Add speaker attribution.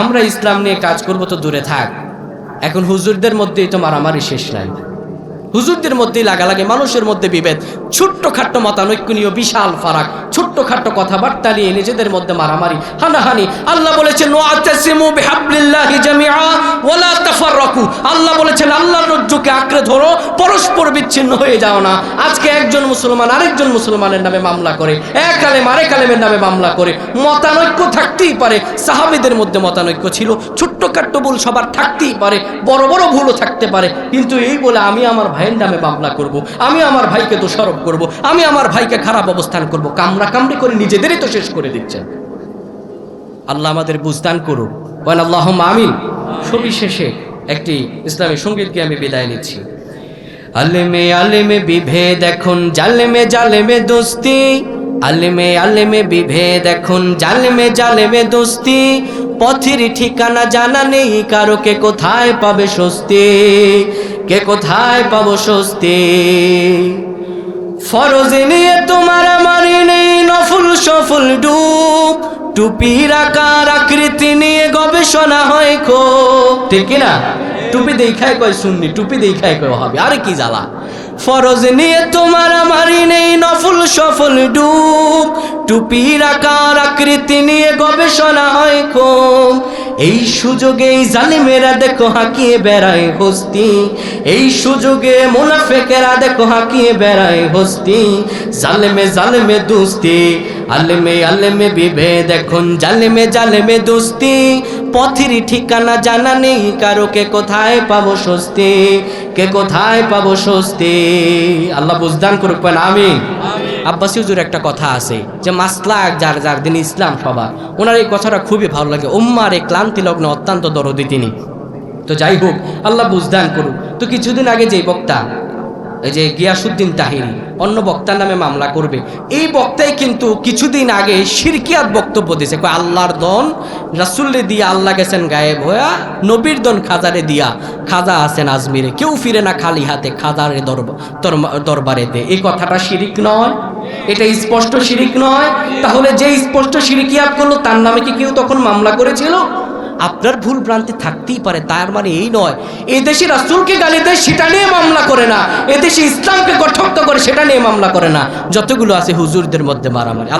Speaker 1: আমরা ইসলাম নিয়ে কাজ করব তো দূরে থাক। এখন হুজুরদের মধ্যেই তো মারামারি শেষ নাই। হুজুরদের মধ্যেই লাগালাগে, মানুষের মধ্যে বিভেদ। ছোট্ট খাট্ট মতানৈক্য নিয়ে বিশাল ফারাক ছোট্ট খাট্ট কথাবার্তা নিয়ে নিজেদের মধ্যে মারামারি, হানাহানি। আল্লাহ বলেছেন আল্লাহ বলেছেন, আল্লাহর রজ্জুকে আঁকড়ে ধরো, পরস্পর বিচ্ছিন্ন হয়ে যাও না। আজকে একজন মুসলমান আরেকজন মুসলমানের নামে মামলা করে, এক আলেম আরেক আলেমের নামে মামলা করে। মতানৈক্য থাকতেই পারে, সাহাবীদের মধ্যে মতানৈক্য ছিল ছোট্ট খাট্ট ভুল সবার থাকতেই পারে, বড় বড় ভুলও থাকতে পারে। কিন্তু এই বলে আমি আমার ভাইয়ের নামে মামলা করব। আমি আমার ভাইকে দোষারোপ করব। আমি আমার ভাইকে খারাপ অবস্থান করব। কামড়া কামড়ি করে নিজেদেরই তো শেষ করে দিচ্ছেন আল্লাহ আমাদের বুঝদান করুক বলেন আল্লাহ আমিন সবিশেষে একটি ইসলামী সঙ্গীতকে আমি বিদায় নিচ্ছি আলেমে আলেমে বিভেদ এখন, জালেমে জালেমে দোস্তি আলেমে আলেমে বিভেদ এখন, জালেমে জালেমে দোস্তি পথের ঠিকানা জানা নেই, কারও কে কোথায় পাবে স্বস্তি কে কোথায় পাবো স্বস্তি? ফরজে নিয়ে তোমার আমারই নেই নফুল সফল ডুব। টুপির আকার আকৃতি নিয়ে গবেষণা হয় খুব। ঠিক না? টুপি দেখায় কয় শুননি টুপি দেখায় কয় হবে আরে কি জ্বালা। ফরজ নিয়ে তোমার আমারই নেই নফুল সফল ডুব। টুপির আকার আকৃতি নিয়ে গবেষণা হয় খুব। এই সুযোগে জালিমেরা দেখো হাঁকিয়ে বেড়ায় হস্তি। এই সুযোগে মুনাফেকেরা দেখো হাঁকিয়ে বেড়ায় হস্তি। জালেমে জালেমে দুস্তি, আলেমে আলেমে বিভেদ। এখন জালেমে জালেমে দুস্তি, পথের ঠিকানা জানা নেই কারোকে কোথায় পাবো স্বস্তি? কে কোথায় পাবো স্বস্তি? আল্লাহ বুঝদান করুক পান আমি আব্বাসী হুজুর একটা কথা আছে যে মাসলাক যার যার দিন ইসলাম সবার ওনার এই কথাটা খুবই ভালো লাগে। উম্মার এই ক্লান্তি লগ্ন অত্যন্ত দরদি তিনি। তো যাই হোক আল্লাহ বুঝদান করুক। তো কিছুদিন আগে যে বক্তা এই যে গিয়াসুদ্দিন তাহিরি, অন্য বক্তার নামে মামলা করবে। এই বক্তাই কিন্তু কিছুদিন আগে শিরকিয়াত বক্তব্য দিয়েছে। কয়, আল্লাহর দন রাসুল্লে দিয়া আল্লাহ গেছেন গায়েব হইয়া, নবীর দন খাজারে দিয়া, খাজা আছেন আজমিরে। কেউ ফিরে না খালি হাতে, খাজারে দরবা- দরমা- দরবারেতে এই কথাটা শিরিক নয়। এটা স্পষ্ট শিরিক নয়। তাহলে যে স্পষ্ট শিরিকিয়াত করল, তার নামে কি কেউ তখন মামলা করেছিল? আপনার ভুল ভ্রান্তি থাকতেই পারে, তার মানে এই নয়। এই দেশে রাসুলকে গালি দেয়, সেটা নিয়ে মামলা করে না। এদেশে ইসলামকে গঠক্ত করে, সেটা নিয়ে মামলা করে না। যতগুলো আছে হুজুরদের মধ্যে মারামারি।